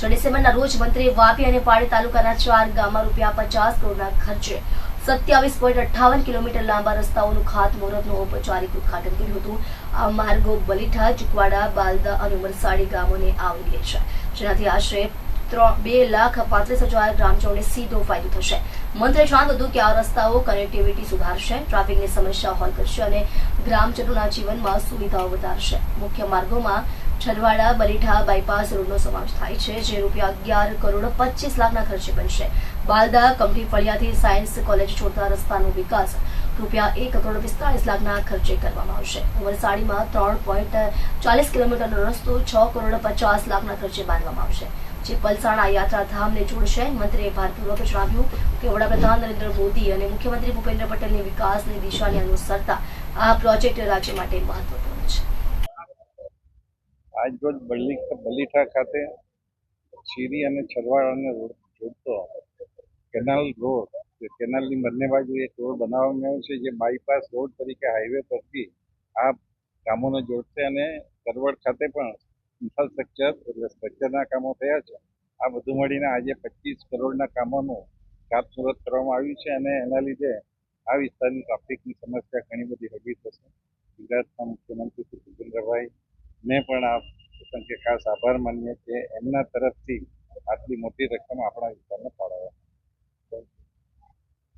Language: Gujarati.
છ રોજ મંત્રીએ વાપી અને પાડી તાલુકાના ચાર ગામમાં રૂપિયા પચાસ કરોડના ખર્ચે સત્યાવીસ પોઈન્ટ અઠ્ઠાવન કિલોમીટર લાંબા રસ્તાઓનું ખાતમુહૂર્તનું ઔપચારિક ઉદઘાટન કર્યું હતું. આ માર્ગો બલીઠા, ચુકવાડા, બાલદા અને ઉમરસાડી ગામોને આવરી લે છે. જેનાથી આશરે ત્રણ બે લાખ પાંત્રીસ હજાર ગ્રામજનોને સીધો ફાયદો થશે. મંત્રીએ જણાવ્યું હતું કે આ રસ્તાઓ કનેક્ટિવિટી સુધારશે, ટ્રાફિકની સમસ્યા હલ કરશે અને ગ્રામજનોના જીવનમાં સુવિધાઓ વધારશે. મુખ્ય માર્ગોમાં છરવાડા બલીઠા બાયપાસ રોડનો સમાવેશ થાય છે, જે રૂપિયા અગિયાર કરોડ પચીસ લાખના ખર્ચે બનશે. બાલદા કંપની ફળિયાથી સાયન્સ કોલેજ છોડતા રસ્તાનો વિકાસ રૂપિયા એક કરોડ પિસ્તાળીસ લાખના ખર્ચે કરવામાં આવશે. વરસાડીમાં ત્રણ પોઈન્ટ ચાલીસ કિલોમીટરનો રસ્તો છ કરોડ પચાસ લાખના ખર્ચે બાંધવામાં આવશે. જે પલસાણા યાત્રાધામને જોડશે, મંત્રીએ ભારપૂર્વક જણાવ્યું કે વડાપ્રધાન નરેન્દ્ર મોદી અને મુખ્યમંત્રી ભૂપેન્દ્ર પટેલની વિકાસની દિશાને અનુસરતા આ પ્રોજેક્ટ રાજ્ય માટે મહત્વપૂર્ણ આજરોજ બલી બલીઠા ખાતે શીરી અને છરવાડાને જોડતો કેનાલ રોડ કેનાલની બંને બાજુ એક રોડ બનાવવામાં આવ્યો છે, જે બાયપાસ રોડ તરીકે હાઈવે પરથી આ કામોને જોડશે અને કરવડ ખાતે પણ ઇન્ફ્રાસ્ટ્રક્ચર એટલે સ્ટ્રક્ચરના કામો થયા છે. આ બધું મળીને આજે પચીસ કરોડના કામોનું ખાતમુહૂર્ત કરવામાં આવ્યું છે અને એના લીધે આ વિસ્તારની ટ્રાફિકની સમસ્યા ઘણી બધી હળવી થશે ગુજરાતના મુખ્યમંત્રી શ્રી ભૂપેન્દ્રભાઈ ને પણ આ પ્રસંગે ખાસ આભાર માનીએ કે એમના તરફથી આટલી મોટી રકમ આપણા વિસ્તારને ફાળવવામાં